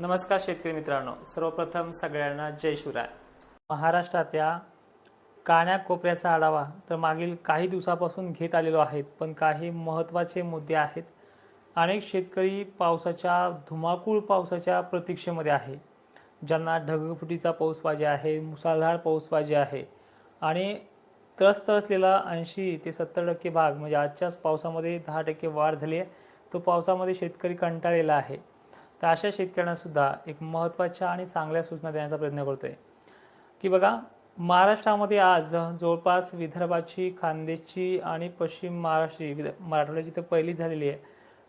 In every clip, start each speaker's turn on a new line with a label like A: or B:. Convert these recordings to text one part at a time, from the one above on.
A: नमस्कार शेतकरी मित्रांनो. सर्वप्रथम सगळ्यांना जय शिवराय. महाराष्ट्रातल्या कान्याकोपऱ्याचा आढावा तर मागील काही दिवसापासून घेत आलेलो आहेत पण काही महत्त्वाचे मुद्दे आहेत. अनेक शेतकरी पावसाच्या धुमाकूळ पावसाच्या प्रतीक्षेमध्ये आहे. ज्यांना ढगफुटीचा पाऊस पाहिजे आहे मुसळधार पाऊस पाहिजे आहे आणि त्रस्त असलेला ऐंशी ते सत्तर टक्के भाग म्हणजे आजच्याच पावसामध्ये दहा टक्के वाढ झाली आहे. तो पावसामध्ये शेतकरी कंटाळलेला आहे. तर अशा शेतकऱ्यांनासुद्धा एक महत्त्वाच्या आणि चांगल्या सूचना देण्याचा प्रयत्न करतो आहे की बघा महाराष्ट्रामध्ये आज जवळपास विदर्भाची खानदेशची आणि पश्चिम महाराष्ट्री विद मराठवाड्याची तर पहिली झालेली आहे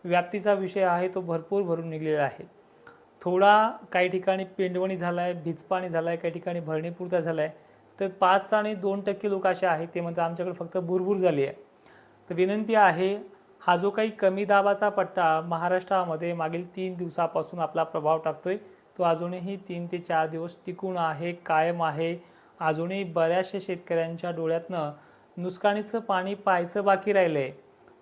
A: व्याप्तीचा विषय आहे तो भरपूर भरून निघलेला आहे. थोडा काही ठिकाणी पेंडवणी झाला आहे भिजपाणी झाला आहे काही ठिकाणी भरणीपुरता झाला आहे तर पाच आणि दोन टक्के लोक असे आहेत ते म्हणतात आमच्याकडे फक्त भुरभूर झाली आहे. तर विनंती आहे हा जो काही कमी दाबाचा पट्टा महाराष्ट्रामध्ये मागील तीन दिवसापासून आपला प्रभाव टाकतोय तो अजूनही तीन ते चार दिवस टिकून आहे कायम आहे. अजूनही बऱ्याचशा शेतकऱ्यांच्या डोळ्यातनं नुकसानीचं पाणी पाहायचं बाकी राहिलं आहे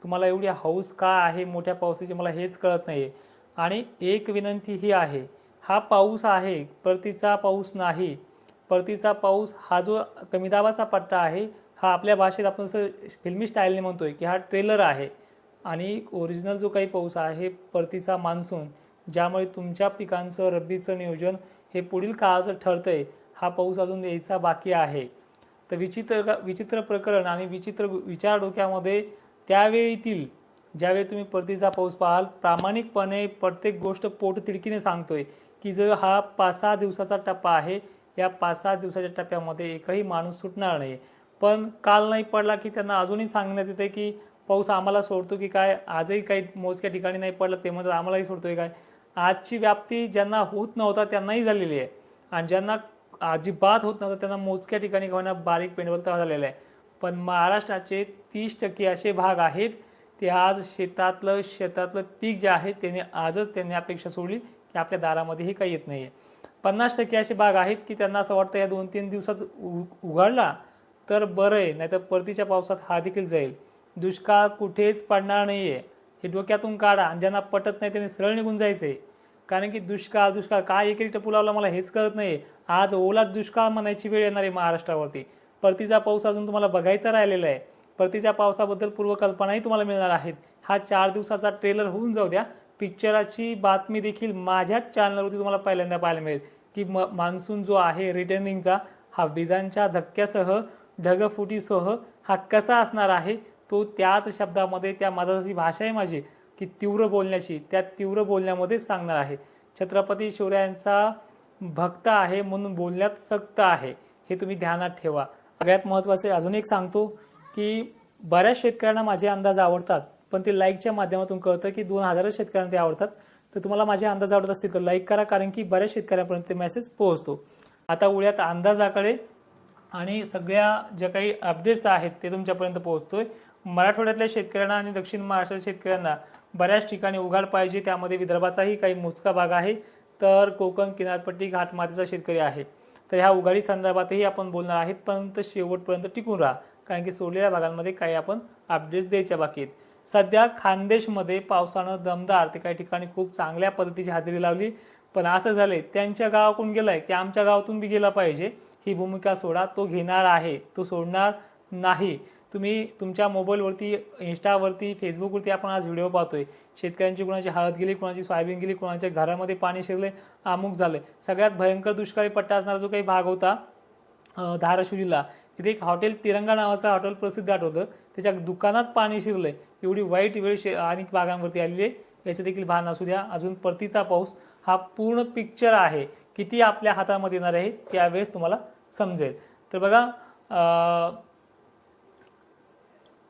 A: तुम्हाला एवढी हौस का आहे मोठ्या पावसाची मला हेच कळत नाही आणि एक विनंती ही आहे हा पाऊस आहे परतीचा पाऊस नाही. परतीचा पाऊस हा जो कमी दाबाचा पट्टा आहे हा आपल्या भाषेत आपण असं फिल्मी स्टाईलने म्हणतोय की हा ट्रेलर आहे. आणि ओरिजिनल जो काही पाऊस आहे परतीचा मान्सून ज्यामुळे तुमच्या पिकांचं रब्बीचं नियोजन हे पुढील काळाचं ठरतंय हा पाऊस अजून यायचा बाकी आहे. तर विचित्र विचित्र प्रकरण आणि विचित्र विचार डोक्यामध्ये त्यावेळीतील ज्यावेळी तुम्ही परतीचा पाऊस पाहाल प्रामाणिकपणे प्रत्येक गोष्ट पोटतिडकीने सांगतोय की जर हा पाच सहा दिवसाचा टप्पा आहे या पाच सहा दिवसाच्या टप्प्यामध्ये एकही माणूस सुटणार नाही. पण काल नाही पडला की त्यांना अजूनही सांगण्यात येते की पाऊस आम्हाला सोडतो की काय? आजही काही मोजक्या ठिकाणी नाही पडलं ते म्हणतात आम्हालाही सोडतोय काय? आजची व्याप्ती ज्यांना होत नव्हता त्यांनाही झालेली आहे. आणि ज्यांना अजिबात होत नव्हतं त्यांना मोजक्या ठिकाणी होण्या बारीक पेंडवलता झालेला आहे. पण महाराष्ट्राचे तीस टक्के असे भाग आहेत ते आज शेतातलं शेतातलं पीक जे आहे त्याने आजच त्यांनी अपेक्षा सोडली की आपल्या दारामध्ये हे काही येत नाही आहे पन्नास टक्के असे भाग आहेत की त्यांना असं वाटतं या दोन तीन दिवसात उ उघडला तर बरं आहे नाहीतर परतीच्या पावसात हा देखील जाईल. दुष्काळ कुठेच पडणार नाही आहे हे डोक्यातून काढा आणि ज्यांना पटत नाही त्यांनी सरळ निघून जायचं आहे कारण की दुष्काळ दुष्काळ काय एक टपू लावला मला हेच कळत नाही आज ओला दुष्काळ म्हणायची वेळ येणार आहे महाराष्ट्रावरती. परतीचा पाऊस अजून तुम्हाला बघायचा राहिलेला आहे. परतीच्या पावसाबद्दल पूर्वकल्पनाही तुम्हाला मिळणार आहेत. हा चार दिवसाचा ट्रेलर होऊन जाऊ द्या. पिक्चराची बातमी देखील माझ्याच चॅनलवरती तुम्हाला पहिल्यांदा पाहायला मिळेल. की म मान्सून जो आहे रिटर्निंगचा हा विजांच्या धक्क्यासह ढगफुटीसह हा कसा असणार आहे? तो त्याच शब्दामध्ये त्या माझा जशी भाषा आहे माझी की तीव्र बोलण्याची त्या तीव्र बोलण्यामध्ये सांगणार आहे. छत्रपती शिवरायांचा भक्त आहे म्हणून बोलण्यात सक्त आहे हे तुम्ही ध्यानात ठेवा. सगळ्यात महत्त्वाचे अजून एक सांगतो की बऱ्याच शेतकऱ्यांना माझे अंदाज आवडतात पण ते लाईकच्या माध्यमातून कळतं की दोन हजारच शेतकऱ्यांना ते आवडतात. तर तुम्हाला माझे अंदाज आवडत असतील तर लाईक करा कारण की बऱ्याच शेतकऱ्यांपर्यंत ते मेसेज पोहोचतो. आता उळ्यात अंदाजाकडे आणि सगळ्या ज्या काही अपडेट्स आहेत ते तुमच्यापर्यंत पोहोचतोय. मराठवाड्यातल्या शेतकऱ्यांना आणि दक्षिण महाराष्ट्रातल्या शेतकऱ्यांना बऱ्याच ठिकाणी उघाड पाहिजे. त्यामध्ये विदर्भाचाही काही मोजका भाग आहे. तर कोकण किनारपट्टी घाटमातीचा शेतकरी आहे. तर ह्या उघाडी संदर्भातही आपण बोलणार आहेत. परंतु शेवटपर्यंत टिकून राहा. कारण की सोडलेल्या भागांमध्ये काही आपण अपडेट्स द्यायच्या बाकी आहेत. सध्या खानदेशमध्ये पावसानं दमदार ते काही ठिकाणी खूप चांगल्या पद्धतीची हजेरी लावली. पण असं झालंय त्यांच्या गावाकडून गेलाय की आमच्या गावातून बी गेला पाहिजे. ही भूमिका सोडा तो घेणार आहे तो सोडणार नाही. तुम्ही तुमच्या मोबाईलवरती इंस्टावरती फेसबुकवरती आपण आज व्हिडिओ पाहतोय. शेतकऱ्यांची कुणाची हळद गेली कुणाची सोयाबीन गेली कुणाच्या घरामध्ये पाणी शिरले अमुक झाले. सगळ्यात भयंकर दुष्काळी पट्टा असणारा जो काही भाग होता धाराशिव जिल्हा तिथे एक हॉटेल तिरंगा नावाचं हॉटेल प्रसिद्ध आठवतं. त्याच्या दुकानात पाणी शिरलंय. एवढी वाईट वेळ शे अनेक भागांवरती आलेली आहे. याचं देखील भान असू द्या. अजून परतीचा पाऊस हा पूर्ण पिक्चर आहे. किती आपल्या हातामध्ये येणार आहे त्यावेळेस तुम्हाला समजेल. तर बघा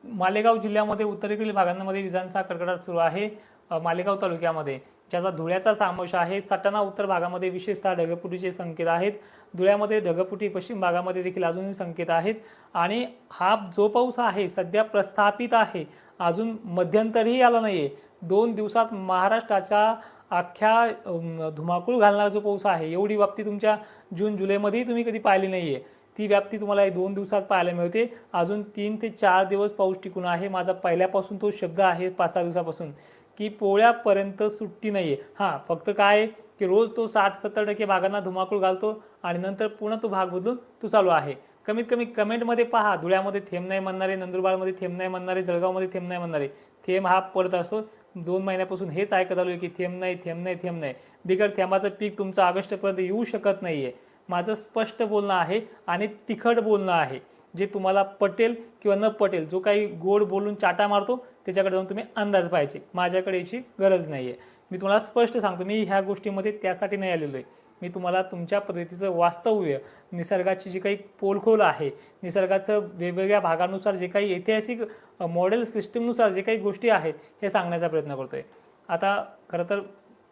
A: मालेगाव जिल्ह्यामध्ये उत्तरेकडील भागांमध्ये विजांचा कडकडाट सुरू आहे. मालेगाव तालुक्यामध्ये ज्याचा धुळ्याचा समावेश आहे सटाणा उत्तर भागामध्ये विशेषतः ढगफुटीचे संकेत आहेत. धुळ्यामध्ये ढगफुटी पश्चिम भागामध्ये देखील अजूनही संकेत आहेत. आणि हा जो पाऊस आहे सध्या प्रस्थापित आहे अजून मध्यंतरही आला नाही आहे दोन दिवसात महाराष्ट्राच्या अख्ख्या धुमाकूळ घालणारा जो पाऊस आहे एवढी बाबती तुमच्या जून जुलैमध्येही तुम्ही कधी पाहिली नाही आहे ती व्याप्ती तुम्हाला दोन दिवसात पाहायला मिळते. अजून तीन ते चार दिवस पाऊस टिकून आहे. माझा पहिल्यापासून तो शब्द आहे पाच सहा दिवसापासून की पोळ्यापर्यंत सुट्टी नाही आहे हां फक्त काय आहे की रोज तो साठ सत्तर टक्के भागांना धुमाकूळ घालतो आणि नंतर पुन्हा तो भाग बदलून तो चालू आहे. कमीत कमी कमेंटमध्ये पहा धुळ्यामध्ये थेंब नाही म्हणणारे नंदुरबारमध्ये थेंब नाही म्हणणारे जळगावमध्ये थेंब नाही म्हणणारे थेंब हा पडत असतो. दोन महिन्यापासून हेच ऐकत आलो की थेंब नाही थेंब नाही थेंब नाही. बिगर थेंबाचं पीक तुमचं ऑगस्टपर्यंत येऊ शकत नाही आहे माझं स्पष्ट बोलणं आहे आणि तिखट बोलणं आहे. जे तुम्हाला पटेल किंवा न पटेल जो काही गोड बोलून चाटा मारतो त्याच्याकडे जाऊन तुम्ही अंदाज पाहिजे माझ्याकडे याची गरज नाही आहे मी तुम्हाला स्पष्ट सांगतो मी ह्या गोष्टीमध्ये त्यासाठी नाही आलेलो आहे. मी तुम्हाला तुमच्या पद्धतीचं वास्तव्य निसर्गाची जी काही पोलखोल आहे निसर्गाचं वेगवेगळ्या भागानुसार जे काही ऐतिहासिक मॉडेल सिस्टीमनुसार जे काही गोष्टी आहेत हे सांगण्याचा प्रयत्न करतो आहे आता खरं तर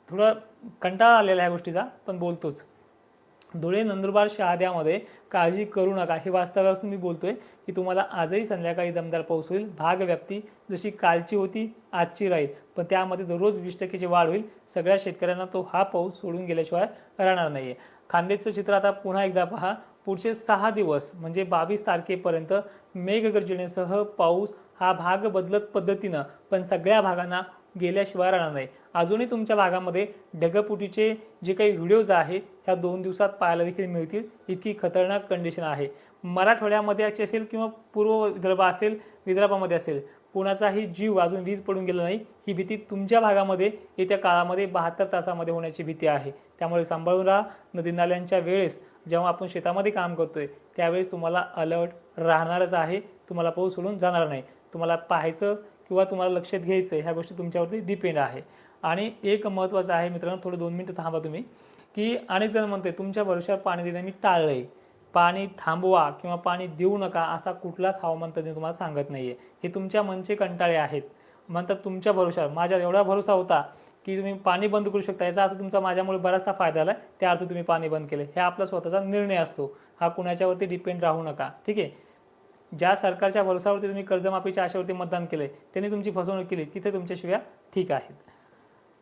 A: थोडं कंटाळा आलेला आहे ह्या गोष्टीचा पण बोलतोच. धुळे नंदुरबार शहाद्यामध्ये काळजी करू नका. हे वास्तव्यापासून मी बोलतोय की तुम्हाला आजही संध्याकाळी दमदार पाऊस होईल. भाग व्याप्ती जशी कालची होती आजची राहील. पण त्यामध्ये दररोज वीस टक्केची वाढ होईल. सगळ्या शेतकऱ्यांना तो हा पाऊस सोडून गेल्याशिवाय राहणार नाहीये. खांदेचं चित्र आता पुन्हा एकदा पहा. पुढचे सहा दिवस म्हणजे बावीस तारखेपर्यंत मेघगर्जनेसह पाऊस हा भाग बदलत पद्धतीनं पण सगळ्या भागांना गेल्याशिवाय राहणार नाही. अजूनही तुमच्या भागामध्ये ढगपुटीचे जे काही व्हिडिओज आहेत ह्या दोन दिवसात पाहायला देखील मिळतील. इतकी खतरनाक कंडिशन आहे. मराठवाड्यामध्ये असेल किंवा पूर्व विदर्भ असेल विदर्भामध्ये असेल कोणाचाही जीव अजून वीज पडून गेला नाही. ही भीती तुमच्या भागामध्ये येत्या काळामध्ये बहात्तर तासामध्ये होण्याची भीती आहे. त्यामुळे सांभाळून राहा. नदी नाल्यांच्या वेळेस जेव्हा आपण शेतामध्ये काम करतोय त्यावेळेस तुम्हाला अलर्ट राहणारच आहे. तुम्हाला पाऊस सोडून जाणार नाही. तुम्हाला पाहायचं किंवा तुम्हाला लक्षात घ्यायचं आहे ह्या गोष्टी तुमच्यावरती डिपेंड आहे. आणि एक महत्त्वाचं आहे मित्रांनो थोडं दोन मिनटं थांबा तुम्ही की अनेक जण म्हणते तुमच्या भरोश्यावर पाणी देणं मी टाळलंय. पाणी थांबवा किंवा पाणी देऊ नका असा कुठलाच हवामान तज्ज्ञ तुम्हाला सांगत नाही आहे हे तुमच्या मनचे कंटाळे आहेत. म्हणतात तुमच्या भरोश्यावर माझ्या एवढा भरोसा होता की तुम्ही पाणी बंद करू शकता. याचा अर्थ तुमचा माझ्यामुळे बराचसा फायदा झाला त्या अर्थ तुम्ही पाणी बंद केले हे आपला स्वतःचा निर्णय असतो. हा कुणाच्यावरती डिपेंड राहू नका. ठीक आहे? ज्या सरकारच्या भरोसावरती तुम्ही कर्जमाफीच्या आशेवरती मतदान केले त्यांनी तुमची फसवणूक केली तिथे तुमच्या शिव्या ठीक आहेत.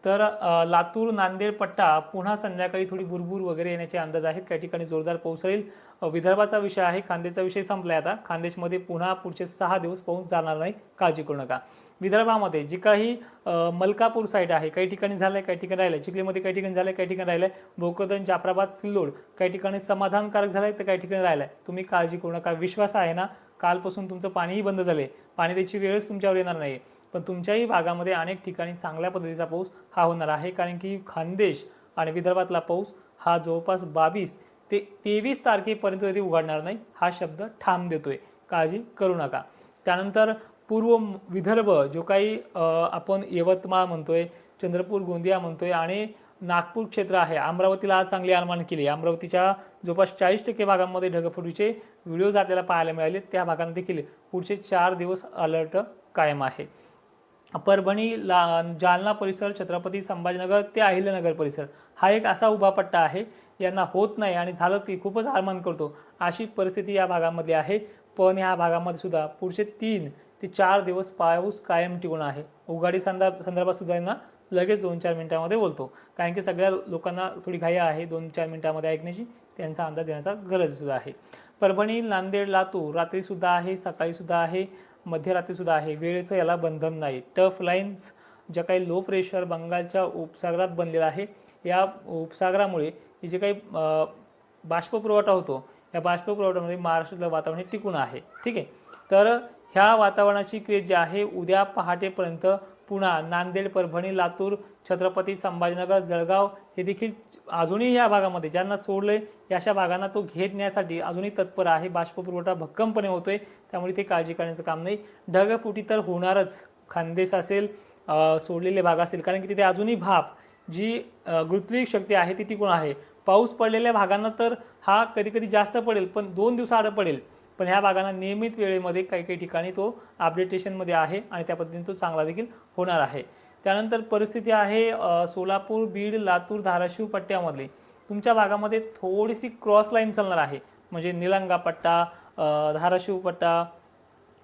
A: तर लातूर नांदेड पट्टा पुन्हा संध्याकाळी थोडी बुरबूर वगैरे येण्याचे अंदाज आहेत. काही ठिकाणी जोरदार पाऊस राहील विदर्भाचा विषय आहे. खानदेशचा विषय संपलाय आता. खानदेशमध्ये पुन्हा पुढचे सहा दिवस पाऊस जाणार नाही. काळजी करू नका. विदर्भामध्ये जी काही मलकापूर साईड आहे काही ठिकाणी झालंय काही ठिकाणी राहिलंय. चिखलीमध्ये काही ठिकाणी झालंय काही ठिकाणी राहिलंय. भोकरदन जाफराबाद सिल्लोड काही ठिकाणी समाधानकारक झालंय तर काही ठिकाणी राहिलंय. तुम्ही काळजी करू नका. विश्वास आहे ना कालपासून तुमचं पाणीही बंद झाले पाणी द्यायची वेळच तुमच्यावर येणार नाही पण तुमच्याही भागामध्ये अनेक ठिकाणी चांगल्या पद्धतीचा पाऊस हा होणार आहे. कारण की खानदेश आणि विदर्भातला पाऊस हा जवळपास बावीस ते तेवीस तारखेपर्यंत तरी उघडणार नाही हा शब्द ठाम देतोय. काळजी करू नका. त्यानंतर पूर्व विदर्भ जो काही आपण यवतमाळ म्हणतोय चंद्रपूर गोंदिया म्हणतोय आणि नागपूर क्षेत्र आहे. अमरावतीला आज चांगली अनुमान केली. अमरावतीच्या जवळपास चाळीस टक्के भागांमध्ये ढगफुटीचे व्हिडिओज आपल्याला पाहायला मिळाले. त्या भागांना देखील पुढचे चार दिवस अलर्ट कायम आहे. परभणी ला जालना परिसर छत्रपती संभाजीनगर ते अहिल्यानगर परिसर हा एक असा उभा पट्टा आहे. यांना होत नाही आणि झालं ती खूपच आरमान करतो अशी परिस्थिती या भागामध्ये आहे. पण या भागामध्ये सुद्धा पुढचे तीन ते चार दिवस पाऊस कायम टिकून आहे. उघाडी संदर्भ संदर्भात सुद्धा यांना लगेच दोन चार मिनिटामध्ये बोलतो. कारण की सगळ्या लोकांना थोडी घाई आहे दोन चार मिनिटामध्ये ऐकण्याची त्यांचा अंदाज देण्याचा गरज सुद्धा आहे. परभणी नांदेड लातूर रात्री सुद्धा आहे सकाळी सुद्धा आहे मध्यरात्री सुद्धा आहे. वेळेचं याला बंधन नाही. टफ लाईन्स ज्या काही लो प्रेशर बंगालच्या उपसागरात बनलेला आहे या उपसागरामुळे जे काही बाष्प पुरवठा होतो या बाष्प पुरवठ्यामध्ये महाराष्ट्रातलं वातावरण हे टिकून आहे. ठीक आहे? तर ह्या वातावरणाची क्रिया जी आहे उद्या पहाटेपर्यंत पुणा नांदेड परभणी लातूर छत्रपती संभाजीनगर जळगाव हे देखील अजूनही या भागामध्ये ज्यांना सोडले या अशा भागांना तो घेत नेण्यासाठी अजूनही तत्पर आहे. बाष्पपुरवठा भक्कमपणे होतोय त्यामुळे ते काळजी करण्याचं काम नाही. ढगफुटी तर होणारच. खानदेश असेल सोडलेले भाग असतील कारण की तिथे अजूनही भाप जी अ, गुरुत्विक शक्ती आहे ती टिकून आहे. पाऊस पडलेल्या भागांना तर हा कधी कधी जास्त पडेल पण दोन दिवसाआड पडेल. पण ह्या भागांना नियमित वेळेमध्ये काही काही ठिकाणी तो अपडेटेशनमध्ये आहे आणि त्या पद्धतीने तो चांगला देखील होणार आहे. त्यानंतर परिस्थिती आहे सोलापूर बीड लातूर धाराशिव पट्ट्यामध्ये तुमच्या भागामध्ये थोडीशी क्रॉस लाईन चालणार आहे. म्हणजे निलंगा पट्टा धाराशिव पट्टा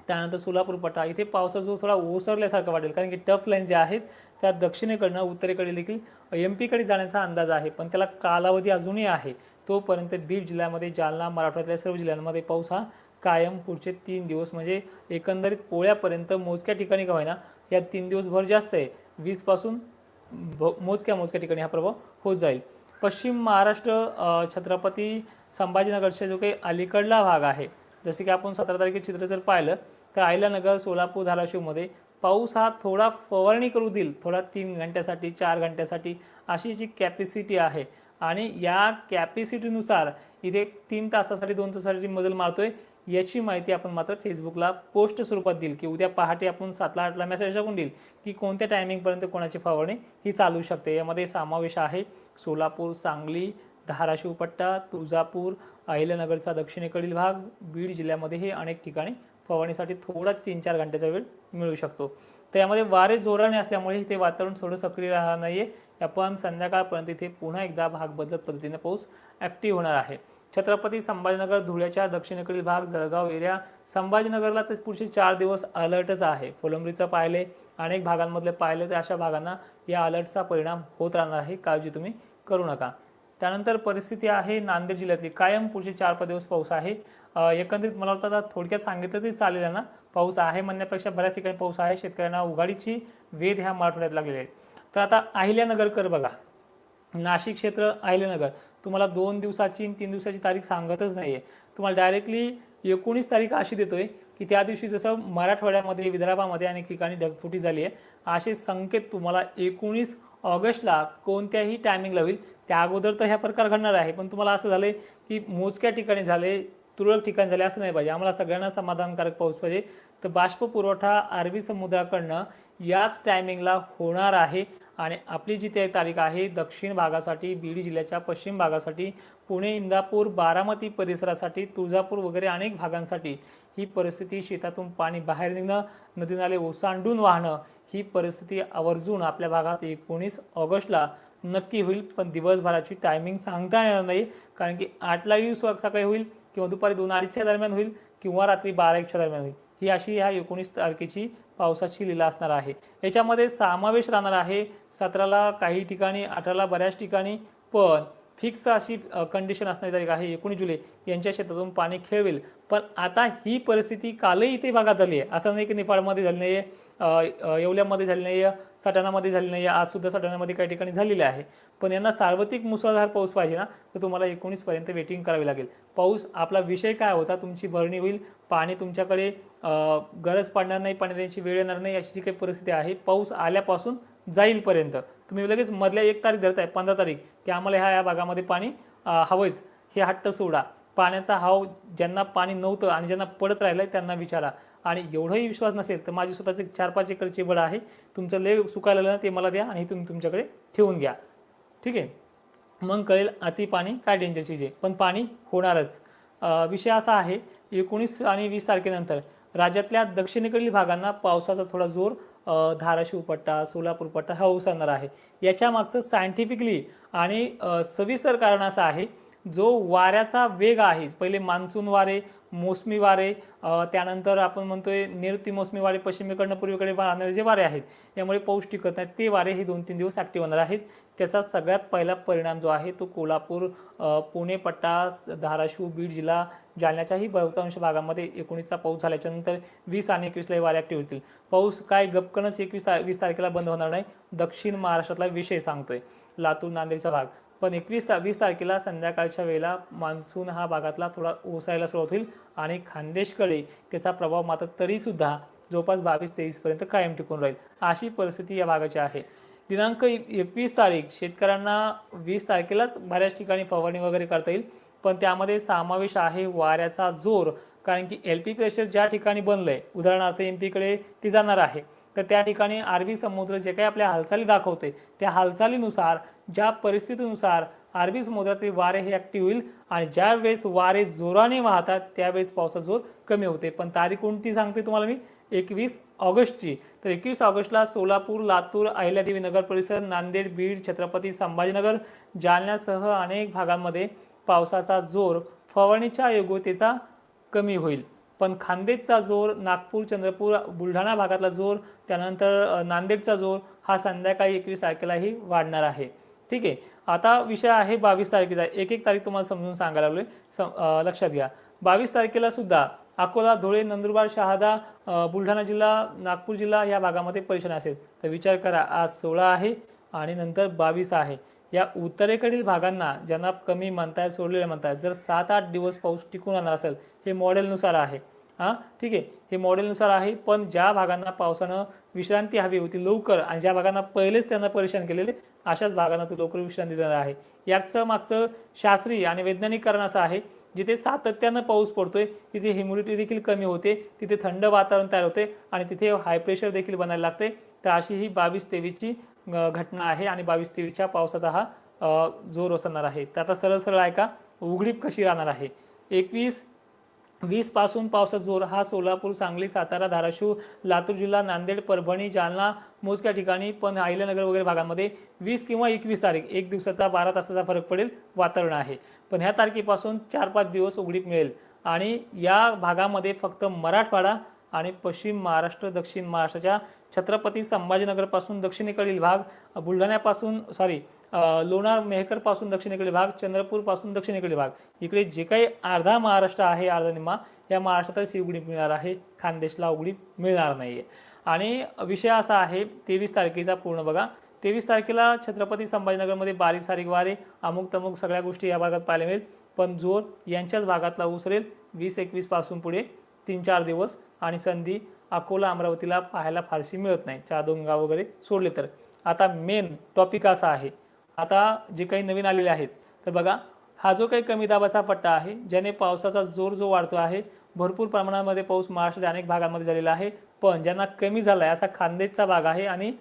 A: त्यानंतर सोलापूर पट्टा इथे पावसाचा जो थोडा ओसरल्यासारखा वाटेल कारण की टफ लाईन जे आहेत त्या दक्षिणेकडनं उत्तरेकडे देखील एम पीकडे जाण्याचा अंदाज आहे. पण त्याला कालावधी अजूनही आहे. तोपर्यंत बीड जिल्ह्यामध्ये जालना मराठवाड्यातल्या सर्व जिल्ह्यांमध्ये पाऊस हा कायम पुढचे तीन दिवस म्हणजे एकंदरीत पोळ्यापर्यंत मोजक्या ठिकाणी का होईना या तीन दिवस भर जास्त आहे. वीसपासून भ मोजक्या मोजक्या ठिकाणी हा प्रभाव होत जाईल. पश्चिम महाराष्ट्र छत्रपती संभाजीनगरचा जो काही अलीकडला भाग आहे जसे की आपण सतरा तारखेचे चित्र जर पाहिलं तर अहिल्यानगर सोलापूर धाराशिवमध्ये पाऊस हा थोडा फवारणी करू देईल. थोडा तीन घंट्यासाठी चार घंट्यासाठी अशी जी कॅपॅसिटी आहे. आणि या कॅपॅसिटीनुसार इथे तीन तासासाठी दोन तासासाठी मजल मारतोय याची माहिती आपण मात्र फेसबुकला पोस्ट स्वरूपात देईल. की उद्या पहाटे आपण सातला आठला मेसेज टाकून देईल की कोणत्या टायमिंगपर्यंत कोणाची फवारणी ही चालू शकते. यामध्ये समावेश आहे सोलापूर सांगली धाराशिवपट्टा तुळजापूर अहिल्यानगरचा दक्षिणेकडील भाग बीड जिल्ह्यामध्ये हे अनेक ठिकाणी फवारणीसाठी थोडा तीन चार घंट्याचा वेळ मिळू शकतो. तर यामध्ये वारे जोराने असल्यामुळे ते वातावरण थोडं सक्रिय राहणार नाहीये. आपण संध्याकाळपर्यंत इथे पुन्हा एकदा भाग बदलत पद्धतीने पाऊस ॲक्टिव्ह होणार आहे. छत्रपती संभाजीनगर धुळ्याच्या दक्षिणेकडील भाग जळगाव एरिया संभाजीनगरला तर पुढचे चार दिवस अलर्टच आहे. फुलंब्रीचं पाहिले अनेक भागांमधले पाहिले तर अशा भागांना या अलर्टचा परिणाम होत राहणार आहे. काळजी तुम्ही करू नका. त्यानंतर परिस्थिती आहे नांदेड जिल्ह्यातली. कायम पुढचे चार पाच दिवस पाऊस आहे. एकंदरीत मला वाटतं आता थोडक्यात सांगितलं तरी चालेल ना पाऊस आहे म्हणण्यापेक्षा बऱ्याच ठिकाणी पाऊस आहे. शेतकऱ्यांना उघाडीची वेध ह्या मराठवाड्यात लागलेली आहेत तर आता अहिल्यानगरकर बघा. नाशिक क्षेत्र अहिल्यानगर. तुम्हाला दोन दिवसाची आणि तीन दिवसाची तारीख सांगतच नाही आहे तुम्हाला डायरेक्टली एकोणीस तारीख अशी देतोय की त्या दिवशी जसं मराठवाड्यामध्ये विदर्भामध्ये अनेक ठिकाणी ढगफुटी झाली आहे. असे संकेत तुम्हाला एकोणीस ऑगस्टला कोणत्याही टायमिंगला होईल. त्या अगोदर तर ह्या प्रकार घडणार आहे. पण तुम्हाला असं झालंय की मोजक्या ठिकाणी झाले तुरळक ठिकाणी झाले असं नाही पाहिजे. आम्हाला सगळ्यांना समाधानकारक पाऊस पाहिजे. तर बाष्प पुरवठा अरबी समुद्राकडनं याच टायमिंगला होणार आहे. आणि आपली जी ते तारीख आहे दक्षिण भागासाठी बीड जिल्ह्याच्या पश्चिम भागासाठी पुणे इंदापूर बारामती परिसरासाठी तुळजापूर वगैरे अनेक भागांसाठी ही परिस्थिती शेतातून पाणी बाहेर निघणं नदी नाले ओसांडून वाहणं ही परिस्थिती आवर्जून आपल्या भागात एकोणीस ऑगस्टला नक्की होईल. पण दिवसभराची टायमिंग सांगता येणार नाही कारण की आठलाही सकाळी होईल किंवा दुपारी दोन अडीचच्या दरम्यान होईल किंवा रात्री बारा एकच्या दरम्यान होईल. ही अशी ह्या एकोणीस तारखेची पावसाची लीला असणार आहे. याच्यामध्ये समावेश राहणार आहे सतराला काही ठिकाणी अठराला बऱ्याच ठिकाणी पण फिक्स अशी कंडिशन असणारी तारीख आहे एकोणीस जुलै. यांच्या शेतातून पाणी खेळवेल. पण आता ही परिस्थिती कालही इथे भागात झाली आहे. असं नाही की नेपाळमध्ये झाली नाही आहे येवल्यामध्ये झाली नाही आहे सटाणामध्ये झाली नाही आहे आजसुद्धा सटाणामध्ये काही ठिकाणी झालेली आहे. पण यांना सार्वत्रिक मुसळधार पाऊस पाहिजे ना तर तुम्हाला एकोणीसपर्यंत वेटिंग करावी लागेल. पाऊस आपला विषय काय होता? तुमची भरणी होईल. पाणी तुमच्याकडे गरज पडणार नाही पाणी द्यायची वेळ येणार नाही अशी जी काही परिस्थिती आहे पाऊस आल्यापासून जाईलपर्यंत. तुम्ही लगेच मधल्या एक तारीख धरताय पंधरा तारीख की आम्हाला ह्या या भागामध्ये पाणी हवंयच. हवंच हे हट्ट सोडा. पाण्याचा हाव ज्यांना पाणी नव्हतं आणि ज्यांना पडत राहिलंय त्यांना विचारा. आणि एवढाही विश्वास नसेल तर माझी स्वतःचे चार पाच एकरचे वड आहे. तुमचं लय सुकायला ना ते मला द्या आणि तुम्ही तुमच्याकडे ठेवून घ्या. ठीक आहे? मग कळेल अति पाणी काय डेंजर चीज आहे पण पाणी होणारच. विषय असा आहे एकोणीस आणि वीस तारखेनंतर राज्यातल्या दक्षिणेकडील भागांना पावसाचा थोडा जोर धाराशिव पट्टा सोलापूर पट्टा हा ओसरणार आहे. याच्या मागचं सायंटिफिकली आणि सविस्तर कारण असं आहे जो वाऱ्याचा वेग आहे पहिले मान्सून वारे मोसमी वारे त्यानंतर आपण म्हणतोय निऋती मोसमी वारे पश्चिमेकडनं पूर्वेकडे वाहणारे जे वारे आहेत यामुळे पाऊस टिकत नाहीत ते वारे हे दोन तीन दिवस ॲक्टिव्ह होणार आहेत. त्याचा सगळ्यात पहिला परिणाम जो आहे तो कोल्हापूर पुणे पट्टा धाराशिव बीड जिल्हा जालन्याच्याही बहुतांश भागामध्ये एकोणीसचा पाऊस झाल्याच्यानंतर वीस आणि एकवीसला हे वारे ॲक्टिव्ह होतील. पाऊस काय गपकनच एकवीस वीस तारखेला बंद होणार नाही दक्षिण महाराष्ट्रातला विषय सांगतोय. लातूर नांदेडचा भाग. पण एकवीस ता वीस तारखेला संध्याकाळच्या वेळेला मान्सून हा भागातला थोडा ओसायला सुरुवात होईल आणि खानदेशकडे त्याचा प्रभाव मात्र तरीसुद्धा जवळपास बावीस तेवीसपर्यंत कायम टिकून राहील. अशी परिस्थिती या भागाची आहे. दिनांक एकवीस तारीख शेतकऱ्यांना वीस तारखेलाच बऱ्याच ठिकाणी फवारणी वगैरे करता येईल पण त्यामध्ये समावेश आहे वाऱ्याचा जोर कारण की एल पी प्रेशर ज्या ठिकाणी बनलंय उदाहरणार्थ एम पीकडे ती जाणार आहे. तर त्या ठिकाणी अरबी समुद्र जे काही आपल्या हालचाली दाखवते त्या हालचालीनुसार ज्या परिस्थितीनुसार अरबी समुद्रातील वारे हे ॲक्टिव्ह होईल आणि ज्या वेळेस वारे जोराने वाहतात त्यावेळेस पावसाचा जोर कमी होते. पण तारीख कोणती सांगते तुम्हाला मी? एकवीस ऑगस्टची. तर एकवीस ऑगस्टला सोलापूर लातूर अहिल्यादेवी नगर परिसर नांदेड बीड छत्रपती संभाजीनगर जालन्यासह अनेक भागांमध्ये पावसाचा जोर फवारणीच्या योग्यतेचा कमी होईल. पण खानदेशचा जोर नागपूर चंद्रपूर बुलढाणा भागातला जोर त्यानंतर नांदेडचा जोर हा संध्याकाळी एकवीस तारखेलाही वाढणार आहे. ठीक आहे? आता विषय आहे बावीस तारखेचा. एक एक तारीख तुम्हाला समजून सांगायला लागले सम- लक्षात घ्या. बावीस तारखेला सुद्धा अकोला धुळे नंदुरबार शहादा बुलढाणा जिल्हा नागपूर जिल्हा या भागामध्ये परिषद असेल. तर विचार करा आज सोळा आहे आणि नंतर बावीस आहे. या उत्तरेकडील भागांना ज्यांना कमी म्हणताय सोडलेले म्हणताय जर सात आठ दिवस पाऊस टिकून राहणार असेल हे मॉडेलनुसार आहे. हां ठीक आहे. हे मॉडेलनुसार आहे पण ज्या भागांना पावसानं विश्रांती हवी होती लवकर आणि ज्या भागांना पहिलेच त्यांना परेशान केलेले अशाच भागांना तो लवकर विश्रांती देणार आहे. याचं मागचं शास्त्रीय आणि वैज्ञानिक कारण असं आहे जिथे सातत्यानं पाऊस पडतोय तिथे ह्युमिडिटी देखील कमी होते तिथे थंड वातावरण तयार होते आणि तिथे हाय प्रेशर देखील बनायला लागते. तर अशी ही बावीस तेवीसची घटना आहे आणि बावीस तेवीसच्या पावसाचा हा जोर असणार आहे. तर आता सरळ सरळ ऐका उघडीप कशी राहणार आहे? एकवीस वीसपासून पावसाचा जोर. हा सोलापूर सांगली सातारा धाराशिव लातूर जिल्हा नांदेड परभणी जालना मोजक्या ठिकाणी पण आहिल्यानगर वगैरे भागामध्ये वीस किंवा एकवीस तारीख एक दिवसाचा बारा तासाचा फरक पडेल वातावरण आहे. पण ह्या तारखेपासून चार पाच दिवस उघडीप मिळेल. आणि या भागामध्ये फक्त मराठवाडा आणि पश्चिम महाराष्ट्र दक्षिण महाराष्ट्राच्या छत्रपती संभाजीनगरपासून दक्षिणेकडील भाग बुलढाण्यापासून सॉरी लोणार मेहकरपासून दक्षिणेकडील भाग चंद्रपूरपासून दक्षिणेकडील भाग. इकडे जे काही अर्धा महाराष्ट्र आहे अर्धा निम्मा या महाराष्ट्रातच ही उघडीप मिळणार आहे. खानदेशला उघडीप मिळणार नाहीये. आणि विषय असा आहे तेवीस तारखेचा पूर्ण बघा. तेवीस तारखेला छत्रपती संभाजीनगरमध्ये बारीक सारीक वारे अमुक तमुक सगळ्या गोष्टी या भागात पाहायला मिळेल. पण जोर यांच्याच भागातला उसरेल. वीस एकवीसपासून पुढे तीन चार दिवस आणि संधी अकोला अमरावतीला पाहायला फारशी मिळत नाही. चार दोंगा वगैरे सोडले तर. आता मेन टॉपिक असा आहे. आता जे काही नवीन आलेले आहेत तर बघा हा जो काही कमी दाबाचा पट्टा आहे ज्याने पावसाचा जोर जो वाढतो आहे भरपूर प्रमाणामध्ये पाऊस महाराष्ट्राच्या अनेक भागांमध्ये झालेला आहे. पण ज्यांना कमी झाला आहे असा खानदेशचा भाग आहे आणि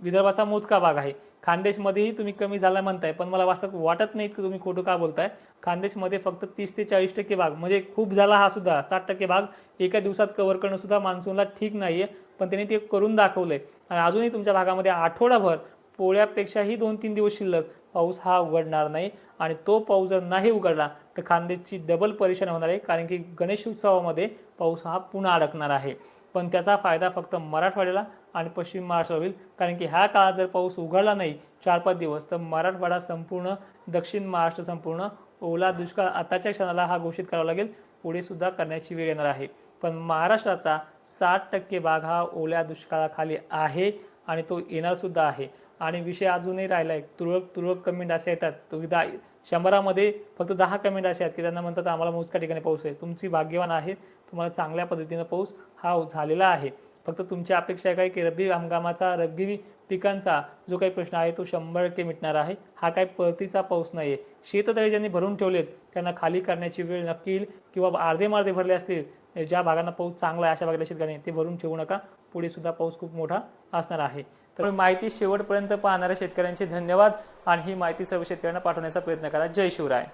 A: विदर्भाचा मोजका भाग आहे. खानदेशमध्येही तुम्ही कमी झाला म्हणताय पण मला वास्तव वाटत नाही की तुम्ही खोटं का बोलताय. खानदेशमध्ये फक्त तीस ते चाळीस टक्के भाग म्हणजे खूप झाला हा सुद्धा साठ टक्के भाग एका दिवसात कव्हर करणं सुद्धा मान्सूनला ठीक नाहीये पण त्यांनी ते करून दाखवलंय. आणि अजूनही तुमच्या भागामध्ये आठवडाभर पोळ्यापेक्षाही दोन तीन दिवस शिल्लक. पाऊस हा उघडणार नाही आणि तो पाऊस जर नाही उघडला तर खानदेशची डबल परेशान होणार आहे कारण की गणेश उत्सवामध्ये पाऊस हा पुन्हा अडकणार आहे. पण त्याचा फायदा फक्त मराठवाड्याला आणि पश्चिम महाराष्ट्राला होईल कारण की ह्या काळात जर पाऊस उघडला नाही चार पाच दिवस तर मराठवाडा संपूर्ण दक्षिण महाराष्ट्र संपूर्ण ओला दुष्काळ आताच्या क्षणाला हा घोषित करावा लागेल पुढे सुद्धा करण्याची वेळ येणार आहे. पण महाराष्ट्राचा साठ टक्के भाग हा ओल्या दुष्काळाखाली आहे आणि तो येणार सुद्धा आहे. आणि विषय अजूनही राहिला आहे तुरळक तुरळक कमेंट असे येतात. तो दा शंभरामध्ये फक्त दहा कमेंट असे आहेत की त्यांना म्हणतात आम्हाला मोजक्या ठिकाणी पाऊस आहे. तुमची भाग्यवान आहे. तुम्हाला चांगल्या पद्धतीनं पाऊस हा झालेला आहे. फक्त तुमची अपेक्षा आहे काय की रब्बी हंगामाचा रब्बी पिकांचा जो काही प्रश्न आहे तो शंभर टक्के मिटणार आहे. हा काही परतीचा पाऊस नाही आहे शेततळे ज्यांनी भरून ठेवलेत त्यांना खाली करण्याची वेळ नक्की येईल किंवा अर्धे मार्धे भरले असतील ज्या भागांना पाऊस चांगला आहे अशा भागातल्या शेतकऱ्यांनी ते भरून ठेवू नका. पुढे सुद्धा पाऊस खूप मोठा असणार आहे. तर माहिती शेवटपर्यंत पाहणाऱ्या शेतकऱ्यांचे धन्यवाद आणि ही माहिती सर्व शेतकऱ्यांना पाठवण्याचा प्रयत्न करा. जय शिवराय.